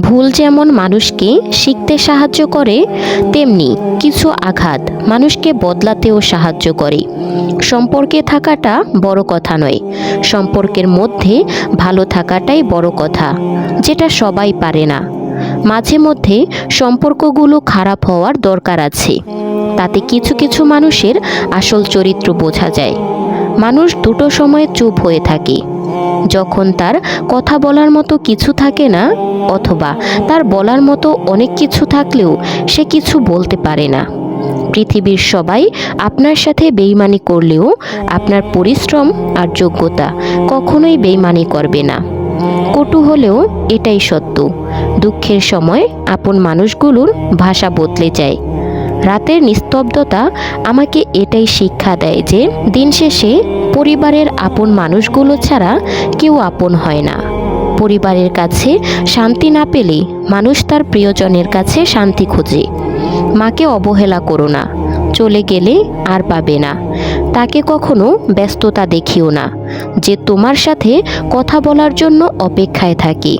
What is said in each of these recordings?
ভুল যেমন মানুষকে শিখতে সাহায্য করে, তেমনি কিছু আঘাত মানুষকে বদলাতেও সাহায্য করে। সম্পর্কে থাকাটা বড় কথা নয়। সম্পর্কের মধ্যে ভালো থাকাটাই বড় কথা, যেটা সবাই পারে না। মাঝে মধ্যে সম্পর্কগুলো খারাপ হওয়ার দরকার আছে। তাতে কিছু কিছু মানুষের আসল চরিত্র বোঝা যায়। মানুষ দুটো সময় চুপ হয়ে থাকে। যখন তার কথা বলার মতো কিছু থাকে না, অথবা তার বলার মতো অনেক কিছু থাকলেও সে কিছু বলতে পারে না। পৃথিবীর সবাই আপনার সাথে বেইমানি করলেও আপনার পরিশ্রম আর যোগ্যতা কখনোই বেইমানি করবে না। কটু হলেও এটাই সত্য। দুঃখের সময় আপন মানুষগুলোর ভাষা বদলে যায়। রাতের নিস্তব্ধতা আমাকে এটাই শিক্ষা দেয় যে দিন শেষে পরিবারের আপন মানুষগুলো ছাড়া কেউ আপন হয় না। পরিবারের কাছে শান্তি না পেলে মানুষ তার প্রিয়জনের কাছে শান্তি খোঁজে। মাকে অবহেলা করো না, চলে গেলে আর পাবে না। তাকে কখনো ব্যস্ততা দেখিও না, যে তোমার সাথে কথা বলার জন্য অপেক্ষায় থাকি।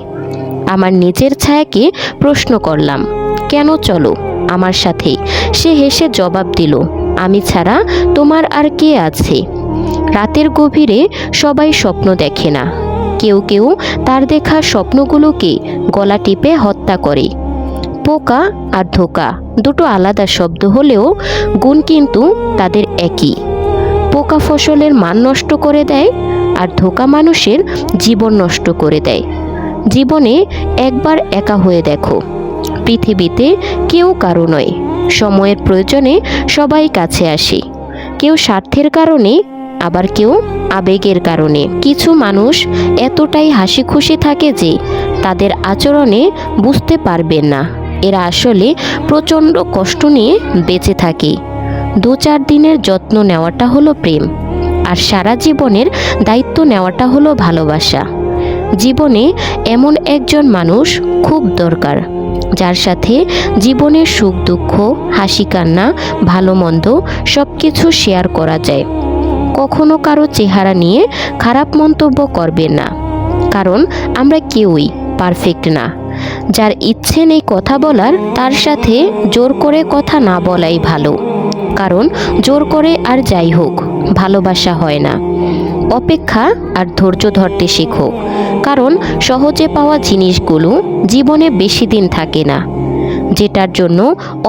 আমার নিজের ছায়াকে প্রশ্ন করলাম, কেন চলো? আমার সাথে। সে হেসে জবাব দিল, আমি ছাড়া তোমার আর কে আছে? রাতের গভীরে সবাই স্বপ্ন দেখে না। কেউ কেউ তার দেখা স্বপ্নগুলোকে গলা টিপে হত্যা করে। পোকা আর ধোকা দুটো আলাদা শব্দ হলেও গুণ কিন্তু তাদের একই। পোকা ফসলের মান নষ্ট করে দেয় আর ধোকা মানুষের জীবন নষ্ট করে দেয়। জীবনে একবার একা হয়ে দেখো। পৃথিবীতে কেউ কারও নয়। সময়ের প্রয়োজনে সবাই কাছে আসে। কেউ স্বার্থের কারণে, আবার কেউ আবেগের কারণে। কিছু মানুষ এতটাই হাসি খুশি থাকে যে, তাদের আচরণে বুঝতে পারবেন না। এরা আসলে প্রচণ্ড কষ্ট নিয়ে বেঁচে থাকে। দু চার দিনের যত্ন নেওয়াটা হলো প্রেম। আর সারা জীবনের দায়িত্ব নেওয়াটা হলো ভালোবাসা। জীবনে এমন একজন মানুষ খুব দরকার। যার সাথে জীবনের সুখ, দুঃখ, হাসি, কান্না, ভালো, মন্দ সব কিছু শেয়ার করা যায়। কখনো কারও চেহারা নিয়ে খারাপ মন্তব্য করবেন না। কারণ আমরা কেউই পারফেক্ট না। যার ইচ্ছে নেই কথা বলার, তার সাথে জোর করে কথা না বলাই ভালো। কারণ জোর করে আর যাই হোক, ভালোবাসা হয় না। অপেক্ষা আর ধৈর্য ধরতে শেখো। কারণ সহজে পাওয়া জিনিসগুলো জীবনে বেশি দিন থাকে না। যেটার জন্য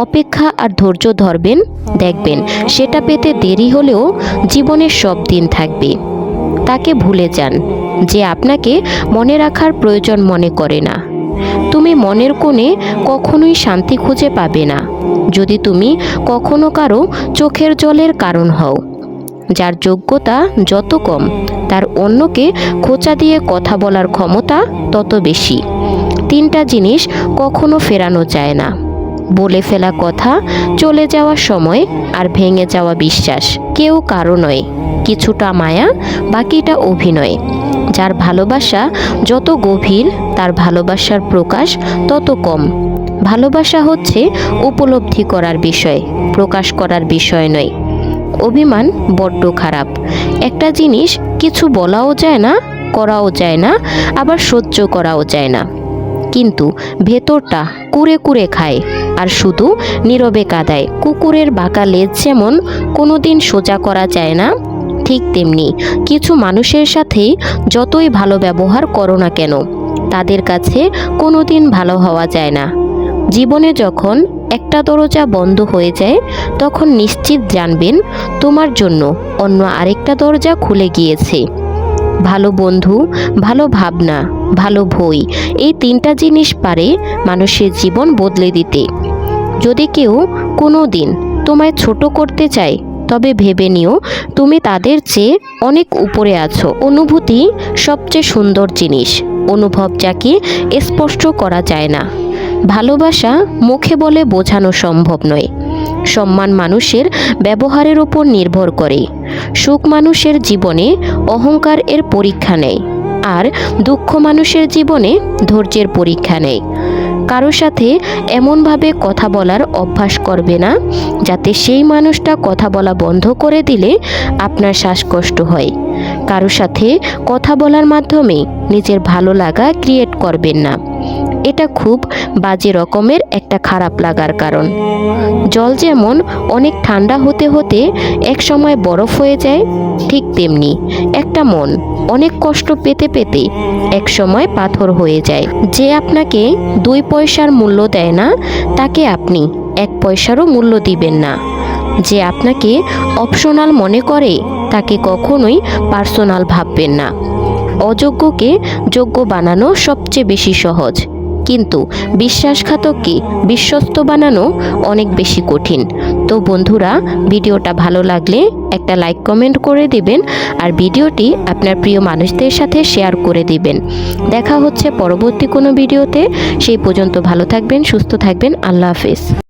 অপেক্ষা আর ধৈর্য ধরবেন, দেখবেন সেটা পেতে দেরি হলেও জীবনের সব দিন থাকবে। তাকে ভুলে যান যে আপনাকে মনে রাখার প্রয়োজন মনে করে না। তুমি মনের কোণে কখনোই শান্তি খুঁজে পাবে না। যদি তুমি কখনো কারও চোখের জলের কারণ হও, যার যোগ্যতা যত কম তার অন্যকে খোঁচা দিয়ে কথা বলার ক্ষমতা তত বেশি। তিনটা জিনিস কখনো ফেরানো যায় না। বলে ফেলা কথা, চলে যাওয়ার সময় আর ভেঙে যাওয়া বিশ্বাস কেউ কারও নয়, কিছুটা মায়া, বাকিটা অভিনয়। যার ভালোবাসা যত গভীর, তার ভালোবাসার প্রকাশ তত কম। ভালোবাসা হচ্ছে উপলব্ধি করার বিষয়, প্রকাশ করার বিষয় নয়। অভিমান বড্ড খারাপ। একটা জিনিস কিছু বলাও যায় না, করাও যায় না, আবার সহ্য করাও যায় না। কিন্তু ভেতরটা কুরে কুরে খায়, আর শুধু নীরবে কাদায়। কুকুরের বাঁকা লেজ যেমন কোনোদিন সোজা করা যায় না, ঠিক তেমনি কিছু মানুষের সাথে যতই ভালো ব্যবহার করো না কেন, তাদের কাছে কোনোদিন ভালো হওয়া যায় না। জীবনে যখন একটা দরজা বন্ধ হয়ে যায়, তখন নিশ্চিত জানবেন তোমার জন্য অন্য আরেকটা দরজা খুলে গিয়েছে। ভালো বন্ধু, ভালো ভাবনা, ভালো ভই এই তিনটা জিনিস পারে মানুষের জীবন বদলে দিতে। যদি কেউ কোনো দিন তোমায় ছোট করতে চায়, তবে ভেবে নিও, তুমি তাদের চেয়ে অনেক উপরে আছো। অনুভূতি সবচেয়ে সুন্দর জিনিস। অনুভব যাকে স্পষ্ট করা যায় না। ভালোবাসা মুখে বলে বোঝানো সম্ভব নয়। সম্মান মানুষের ব্যবহারের ওপর নির্ভর করে। সুখ মানুষের জীবনে অহংকার এর পরীক্ষা নেয় আর দুঃখ মানুষের জীবনে ধৈর্যের পরীক্ষা নেয়। কারও সাথে এমনভাবে কথা বলার অভ্যাস করবে না, যাতে সেই মানুষটা কথা বলা বন্ধ করে দিলে আপনার শ্বাসকষ্ট হয়। কারও সাথে কথা বলার মাধ্যমে নিজের ভালো লাগা ক্রিয়েট করবেন না। এটা খুব বাজে রকমের একটা খারাপ লাগার কারণ। জল যেমন অনেক ঠান্ডা হতে হতে এক সময় বরফ হয়ে যায়, ঠিক তেমনি একটা মন অনেক কষ্ট পেতে পেতে এক সময় পাথর হয়ে যায়। যে আপনাকে দুই পয়সার মূল্য দেয় না, তাকে আপনি এক পয়সারও মূল্য দিবেন না। যে আপনাকে অপশনাল মনে করে, তাকে কখনোই পার্সোনাল ভাববেন না। অযোগ্যকে যোগ্য বানানো সবচেয়ে বেশি সহজ। কিন্তু বিশ্বাসঘাতককে বিশ্বস্ত বানানো অনেক বেশি কঠিন। তো বন্ধুরা, ভিডিওটা ভালো লাগলে একটা লাইক কমেন্ট করে দিবেন আর ভিডিওটি আপনার প্রিয় মানুষদের সাথে শেয়ার করে দিবেন। দেখা হচ্ছে পরবর্তী কোনো ভিডিওতে। সেই পর্যন্ত ভালো থাকবেন, সুস্থ থাকবেন, আল্লাহ হাফেজ।